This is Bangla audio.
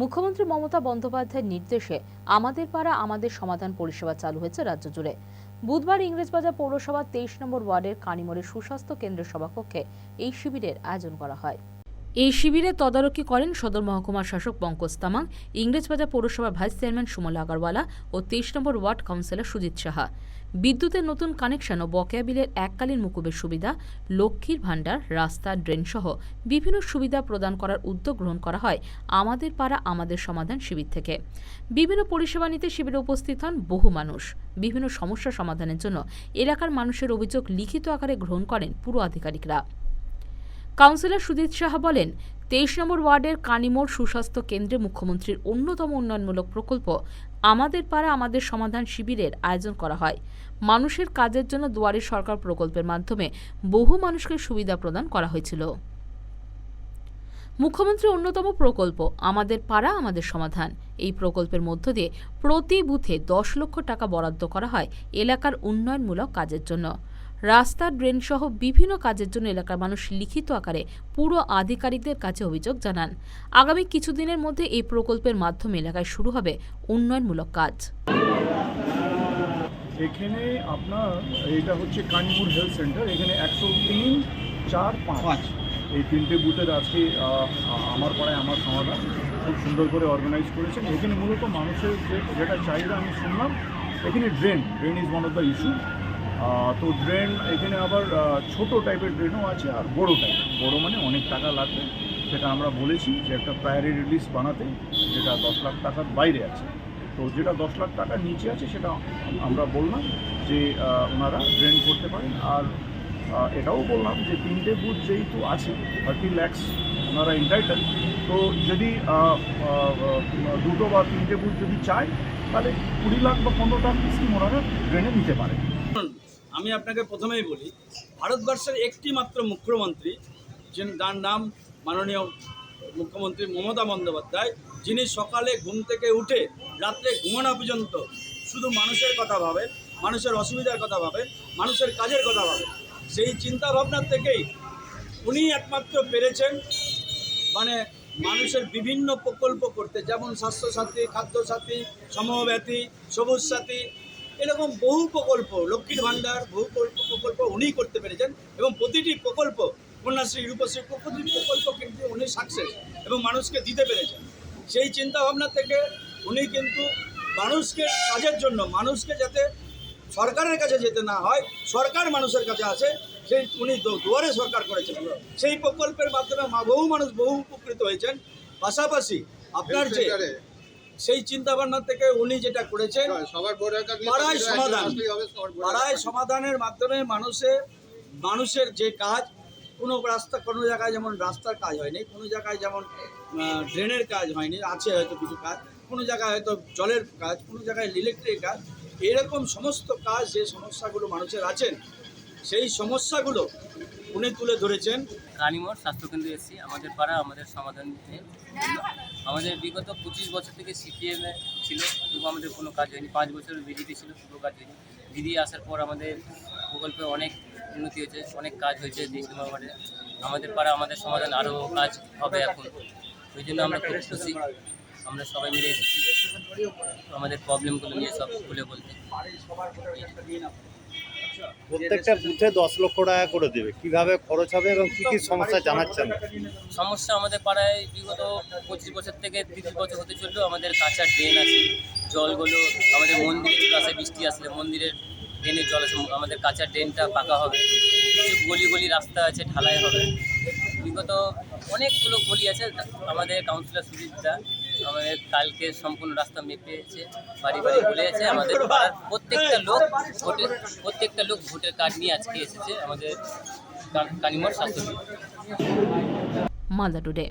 মুখ্যমন্ত্রী মমতা বন্দ্যোপাধ্যায়ের নির্দেশে আমাদের পাড়া আমাদের সমাধান পরিষেবা চালু হয়েছে রাজ্য জুড়ে। বুধবার ইংরেজবাজার পৌরসভার তেইশ নম্বর ওয়ার্ডের কানিমোড়ের সুস্বাস্থ্য কেন্দ্রের সভাকক্ষে এই শিবিরের আয়োজন করা হয়। এই শিবিরে তদারকি করেন সদর মহকুমার শাসক পঙ্কজ তামাং, ইংরেজবাজার পৌরসভার ভাইস চেয়ারম্যান সুমল আগরওয়ালা ও তেইশ number ward councillor Sujit Saha. বিদ্যুতের নতুন কানেকশন ও বকেয়া বিলের এককালীন মুকুবের সুবিধা, লক্ষ্মীর ভাণ্ডার, রাস্তা ড্রেন সহ বিভিন্ন সুবিধা প্রদান করার উদ্যোগ গ্রহণ করা হয় আমাদের পাড়া, আমাদের সমাধান শিবির থেকে। বিভিন্ন পরিষেবা নিতে শিবিরে উপস্থিত হন বহু মানুষ। বিভিন্ন সমস্যা সমাধানের জন্য এলাকার মানুষের অভিযোগ লিখিত আকারে গ্রহণ করেন পুরো আধিকারিকরা। কাউন্সিলর সুজিত সাহা বলেন, তেইশ নম্বর ওয়ার্ডের কানিমোড় সুস্বাস্থ্য কেন্দ্রে মুখ্যমন্ত্রীর অন্যতম উন্নয়নমূলক প্রকল্প আমাদের পাড়া আমাদের সমাধান শিবিরের আয়োজন করা হয়। মানুষের কাজের জন্য দুয়ারে সরকার প্রকল্পের মাধ্যমে বহু মানুষকে সুবিধা প্রদান করা হয়েছিল। মুখ্যমন্ত্রীর অন্যতম প্রকল্প আমাদের পাড়া আমাদের সমাধান। এই প্রকল্পের মধ্য দিয়ে প্রতি বুথে দশ লক্ষ টাকা বরাদ্দ করা হয় এলাকার উন্নয়নমূলক কাজের জন্য। রাস্তা ড্রেন সহ বিভিন্ন কাজের জন্য এলাকার মানুষ লিখিত আকারে পুরো আধিকারিকদের কাছে অভিযোগ জানান। আগামী কিছুদিনের মধ্যে এই প্রকল্পের মাধ্যমে এলাকায় শুরু হবে উন্নয়নমূলক কাজ। এখানে আপনার এটা হচ্ছে কানপুর হেলথ সেন্টার এখানে একশো তিন চার পাঁচ। এই তিনটে বুথের আজকে আমার পাড়ায় আমার সমাধান খুব সুন্দর করে অর্গানাইজ করেছেন। এখানে মূলত মানুষের যেটা চাহিদা আমি শুনলাম এখানে drain drain is one of the issue তো ড্রেন এখানে আবার ছোট টাইপের ড্রেনও আছে আর বড় টাইপ বড় মানে অনেক টাকা লাগবে। সেটা আমরা বলেছি যে একটা প্রায়োরিটি লিস্ট বানাতে যেটা দশ লাখ টাকার বাইরে আছে। তো যেটা দশ লাখ টাকার নিচে আছে সেটা আমরা বললাম যে ওনারা ড্রেন করতে পারেন। আর এটাও বললাম যে তিনটে বুথ যেহেতু আছে থার্টি ল্যাক্স ওনারা ইন্টাইটেল তো যদি দুটো বা তিনটে বুথ যদি চায় তাহলে কুড়ি লাখ বা পনেরো লাখ স্কিম ওনারা ড্রেনে নিতে পারে শুনুন, আমি আপনাকে প্রথমেই বলি, ভারতবর্ষের একটি মাত্র মুখ্যমন্ত্রী, যিনি যার নাম মাননীয় মুখ্যমন্ত্রী মমতা বন্দ্যোপাধ্যায়, যিনি সকালে ঘুম থেকে উঠে রাত্রে ঘুমানো পর্যন্ত শুধু মানুষের কথা ভাবেন, মানুষের অসুবিধার কথা ভাবেন, মানুষের কাজের কথা ভাবেন। সেই চিন্তা ভাবনার থেকেই উনি একমাত্র পেরেছেন মানে মানুষের বিভিন্ন প্রকল্প করতে। যেমন স্বাস্থ্যসাথী, খাদ্যসাথী, সমব্যাথী সবুজ সাথী এরকম বহু প্রকল্প, লক্ষ্মীর ভাণ্ডার, বহু প্রকল্প উনিই করতে পেরেছেন এবং প্রতিটি প্রকল্প কন্যাশ্রী, রূপশ্রী প্রতিটি প্রকল্প কিন্তু উনি সাকসেস এবং মানুষকে দিতে পেরেছেন। সেই চিন্তা ভাবনা থেকে উনি কিন্তু মানুষকে কাজের জন্য, মানুষকে যাতে সরকারের কাছে যেতে না হয়, সরকার মানুষের কাছে আসে, সেই উনি দুয়ারে সরকার করেছেন। সেই প্রকল্পের মাধ্যমে বহু মানুষ বহু উপকৃত হয়েছেন। পাশাপাশি আপনার যে সেই চিন্তা ভাবনা থেকে উনি যেটা করেছেন নিয়ে পাড়ায় সমাধান। পাড়ায় সমাধানের মাধ্যমে মানুষের মানুষের যে কাজ কোনো রাস্তা কোনো জায়গায় যেমন রাস্তার কাজ হয়নি কোনো জায়গায় যেমন ড্রেনের কাজ হয়নি আছে হয়তো কিছু কাজ কোনো জায়গায় হয়তো জলের কাজ কোনো জায়গায় ইলেকট্রিক কাজ এরকম সমস্ত কাজ যে সমস্যাগুলো মানুষের আছেন সেই সমস্যাগুলো উনি তুলে ধরেছেন। রানীমোড় স্বাস্থ্যকেন্দ্রে এসেছি। আমাদের পাড়া আমাদের সমাধান আমাদের বিগত পঁচিশ বছর থেকে সিপিএম ছিল তবু আমাদের কোনো কাজ হয়নি। পাঁচ বছর বিজেপি ছিল, কোনো কাজ হয়নি। দিদি আসার পর আমাদের প্রকল্পে অনেক উন্নতি হয়েছে, অনেক কাজ হয়েছে ওয়ার্ডে আমাদের পাড়া আমাদের সমাধান আরও কাজ হবে এখন। ওই জন্য আমরা খুব খুশি। আমরা সবাই মিলে এসেছি। আমাদের প্রবলেমগুলো নিয়ে সব খুলে বলতে। প্রত্যেকটা বুথে দশ লক্ষ টাকা করে দেবে। কীভাবে খরচ হবে এবং কি কি সমস্যা জানাচ্ছেন? সমস্যা আমাদের পাড়ায় বিগত পঁচিশ বছর থেকে তিরিশ বছর হতে চললেও আমাদের কাঁচা ড্রেন আছে, জলগুলো, আমাদের মন্দিরে আসে বৃষ্টি আসলে মন্দিরের ড্রেনের জল আছে আমাদের কাঁচা ড্রেনটা পাকা হবে। কিছু গলি গলি রাস্তা আছে, ঢালাই হবে। বিগত অনেকগুলো গলি আছে, আমাদের কাউন্সিলর সুজিতদা আমাদের কালকে সম্পূর্ণ রাস্তা মেপে মেপেছে বাড়ি বাড়ি আছে। আমাদের প্রত্যেকটা লোক ভোটের, প্রত্যেকটা লোক ভোটের কার্ড নিয়ে আজকে এসেছে, আমাদের কানিমোর স্বাস্থ্য মালদা টুডে।